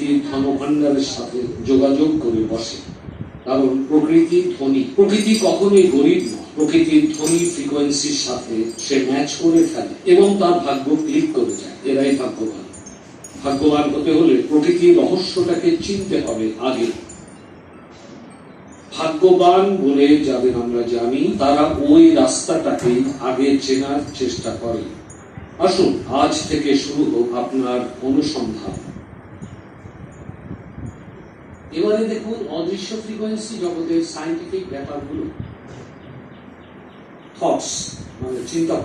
প্রকৃতির ধনভাণ্ডারের সাথে যোগাযোগ করে বসে। কারণ প্রকৃতি ধনী। প্রকৃতি কখনোই গরিব নয়। প্রকৃতির ধনী ফ্রিকোয়েন্সির সাথে সে ম্যাচ করে ফেলে এবং তার ভাগ্য ক্লিক করে যায়। এরাই ভাগ্যবান। ভাগ্যবান হতে হলে প্রকৃতির রহস্যটাকে চিনতে হবে আগে। ভাগ্যবান বলে যাদের আমরা জানি, তারা ওই রাস্তাটাকে আগে চেনার চেষ্টা করে। আসুন, আজ থেকে শুরু হোক আপনার অনুসন্ধান। এবারে দেখুন, অদৃশ্য ফ্রিকোয়েন্সি জগতের সাইন্টিফিক ব্যাপারগুলো। থটস মানে চিন্তা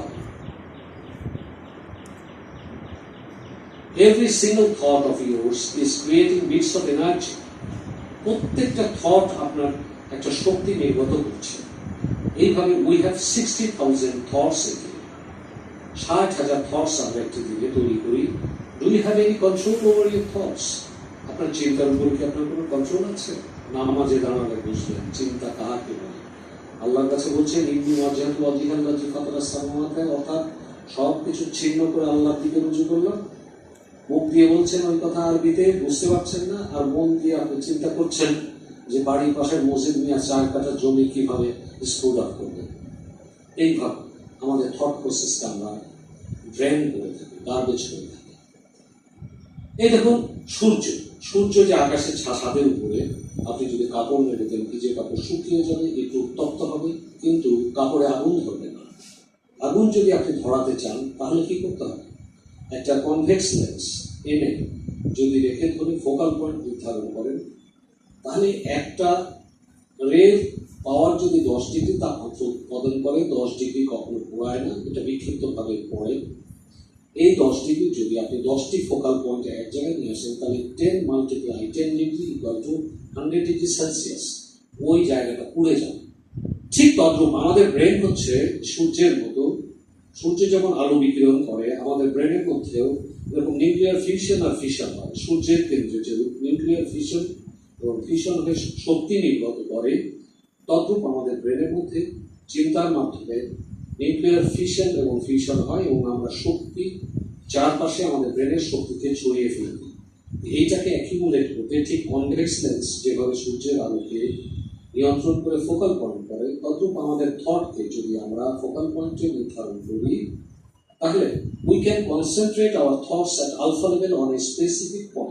Every single thought of yours is creating bits of energy. প্রত্যেকটা থট আপনার একটা শক্তি নির্গত করছে। এইভাবে we have sixty thousand thoughts ষাট হাজার থটস আমরা একটি দিকে তৈরি করি। Do you have any control over your thoughts আপনার চিন্তার উপর কি আপনার কোনো নামাজে দাঁড়ালে চিন্তা কাহাকে বলে? আল্লাহর কাছে বলছেন সামাতে অর্থাৎ সব কিছু ছিন্ন করে আল্লাহর দিকে রুজু করলাম মুখ দিয়ে বলছেন ওই কথা আরবিতে, বুঝতে পারছেন না, আর মন দিয়ে আপনি চিন্তা করছেন যে বাড়ির পাশে মসজিদ মিয়া চার কাঠা জমি কীভাবে স্কুল আপ করবে? এইভাবে আমাদের থট প্রসেসটা আমরা ড্রেন করে থাকি গার্বেজ করে থাকি। এই দেখুন, সূর্য সূর্য যে আকাশে ছাদের উপরে, আপনি যদি কাপড় মেরে দেন, ভিজে কাপড় শুকিয়ে যাবে, একটু উত্তপ্ত হবে, কিন্তু কাপড়ে আগুন ধরবে না। আগুন যদি আপনি ধরাতে চান, তাহলে কি করতে হবে? একটা কনভেক্স লেন্স এনে যদি রেখে ধরে ফোকাল পয়েন্ট নির্ধারণ করেন, তাহলে একটা রের পাওয়ার যদি দশ ডিগ্রি তাপমাত্রা উৎপাদন করে, দশ ডিগ্রি কখনো পোড়ায় না, এটা বিক্ষিপ্তভাবে পড়ে। এই দশ ডিগ্রি যদি আপনি দশটি ফোকাল পয়েন্ট এক জায়গায় নিয়ে আসেন, তাহলে ten multiply ten degree equal to hundred degree Celsius ওই জায়গাটা পুড়ে যাবে। ঠিক তদ্রূপ আমাদের ব্রেন হচ্ছে সূর্যের মতো। সূর্য যেমন আলো বিকিরণ করে, আমাদের ব্রেনের মধ্যেও এরকম নিউক্লিয়ার ফিউশন আর ফিশন হয়। সূর্যের কেন্দ্রে যে নিউক্লিয়ার ফিশন এবং ফিশন হয়ে শক্তি নির্গত করে, তদ্রূপ আমাদের ব্রেনের মধ্যে চিন্তার মাধ্যমে নিউক্লিয়ার ফিশন এবং ফিউশন হয় এবং আমরা শক্তি চারপাশে আমাদের ব্রেনের শক্তিকে ছড়িয়ে ফেলি এইটাকে অ্যাকিমুলেট করতে ঠিক কনভেক্স লেন্স যেভাবে সূর্যের আলোকে নিয়ন্ত্রণ করে ফোকাল পয়েন্ট করে তদ্রূপ আমাদের থটকে যদি আমরা ফোকাল পয়েন্টে নির্ধারণ করি, তাহলে we can concentrate our thoughts at alpha level on a specific point